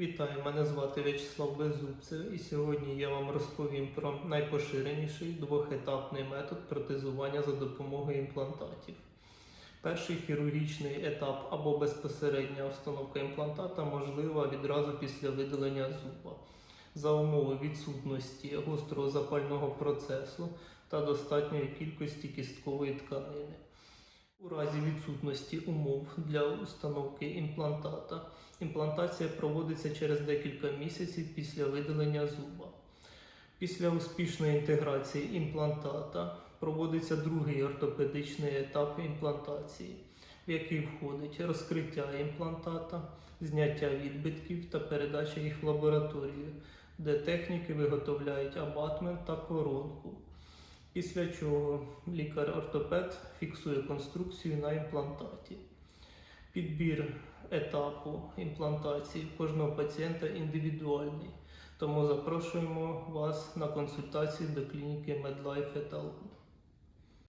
Вітаю, мене звати В'ячеслав Беззубцев і сьогодні я вам розповім про найпоширеніший двохетапний метод протезування за допомогою імплантатів. Перший хірургічний етап або безпосередня установка імплантата можлива відразу після видалення зуба за умови відсутності гострого запального процесу та достатньої кількості кісткової тканини. У разі відсутності умов для установки імплантата імплантація проводиться через декілька місяців після видалення зуба. Після успішної інтеграції імплантата проводиться другий ортопедичний етап імплантації, в який входить розкриття імплантата, зняття відбитків та передача їх в лабораторію, де техніки виготовляють абатмент та коронку. Після чого лікар-ортопед фіксує конструкцію на імплантаті. Підбір етапу імплантації кожного пацієнта індивідуальний, тому запрошуємо вас на консультацію до клініки MedLife Etalon.